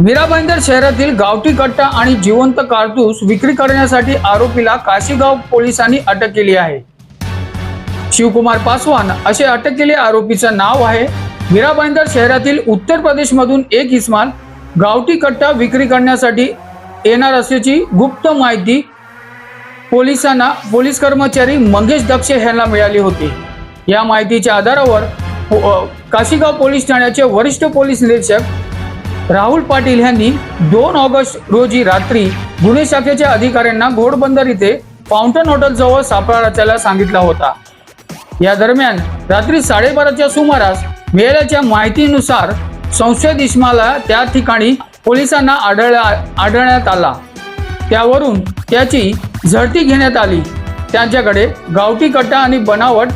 मीरा भाईंदर शहरातील गावठी कट्टा आणि जिवंत कारतूस विक्री करण्यासाठी आरोपीला काशीगाव पोलिसांनी अटक केली आहे. शिवकुमार पासवान असे अटक केले आरोपीचं नाव आहे मीरा भाईंदर शहरातील उत्तर प्रदेशमधून एक इस्माल. गावठी कट्टा विक्री करण्यासाठी येणार असल्याची गुप्त माहिती पोलिसांना पोलीस कर्मचारी मंगेश दक्षे यांना मिळाली होती. या माहितीच्या आधारावर काशीगाव पोलीस ठाण्याचे वरिष्ठ पोलीस निरीक्षक राहुल पाटील यांनी दोन ऑगस्ट रोजी रात्री गुन्हे शाखेच्या अधिकाऱ्यांना घोडबंदर इथे फाउंटन हॉटेल जवळ सापळा रचायला सांगितला होता. या दरम्यान रात्री साडेबाराच्या सुमारास मिळाल्याच्या माहितीनुसार संशयित इस्माला त्या ठिकाणी पोलिसांना आढळला आढळण्यात आला. त्यावरून त्याची झडती घेण्यात आली. त्यांच्याकडे गावठी कट्टा आणि बनावट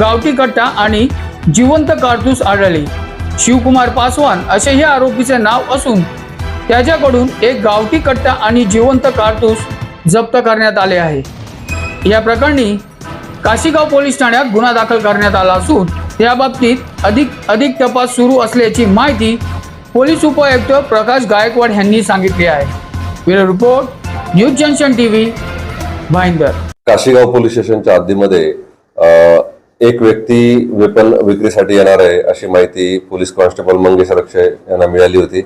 गावठी कट्टा आणि जिवंत कारतूस आढळली. शिवकुमार पासवान असे हे आरोपीचे नाव असून त्याच्याकडून एक गावठी कट्टा आणि जिवंत कारतूस जप्त करण्यात आले आहे. या प्रकरणी काशीगाव पोलीस ठाण्यात गुन्हा दाखल करण्यात आला असून त्याबाबतीत बाबतीत अधिक अधिक तपास सुरू असल्याची माहिती पोलीस उपायुक्त प्रकाश गायकवाड यांनी सांगितली आहे. Bureau report News Junction TV Bhayandar. Kashigaon police स्टेशनच्या हद्दीमध्ये एक व्यक्ती वेपन विक्रीसाठी येणार आहे अशी माहिती पोलीस कॉन्स्टेबल मंगेश रक्षे यांना मिळाली होती.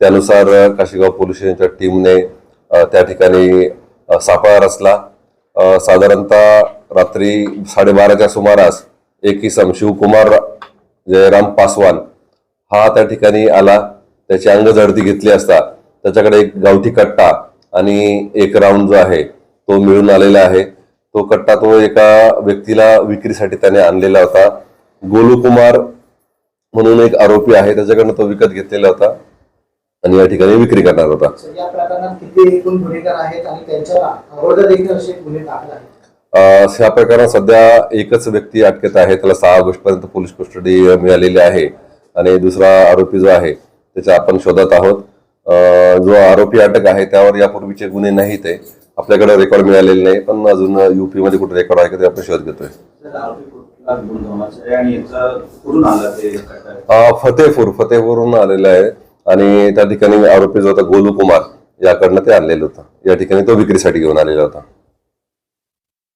त्यानुसार काशीगाव पोलीस स्टेशनच्या टीमने त्या ठिकाणी सापळा रचला. साधारणतः रात्री साडेबाराच्या सुमारास एक इसम शिवकुमार जयराम पासवान हा त्या ठिकाणी आला. त्याची अंग झडती घेतली असता त्याच्याकडे एक गावठी कट्टा आणि एक राऊंड जो आहे तो मिळून आलेला आहे. तो कट्टा तो एका व्यक्तीला विक्रीसाठी त्याने आणलेला होता. गोलू कुमार म्हणून एक आरोपी आहे त्याच्याकडनं तो विकत घेतलेला होता आणि या ठिकाणी विक्री करणार होता. या प्रकरणात ह्या सध्या एकच व्यक्ती अटकेत आहे त्याला सहा ऑगस्ट पर्यंत पोलीस कस्टडी मिळालेली आहे आणि दुसरा आरोपी जो आहे त्याच्या आपण शोधत आहोत. जो आरोपी अटक आहे त्यावर यापूर्वीचे गुन्हे नाहीत आहे. आपल्याकडे रेकॉर्ड मिळालेले नाही पण अजून युपी मध्ये कुठे रेकॉर्ड आहे का ते आपण शोध घेतोय. फतेहपूर फतेहपूरहून कुठला आलेला आहे. आणि त्या ठिकाणी आरोपी जो होता गोलू कुमार याकडनं ते आणलेलं होतं. या ठिकाणी तो विक्रीसाठी घेऊन आलेला होता.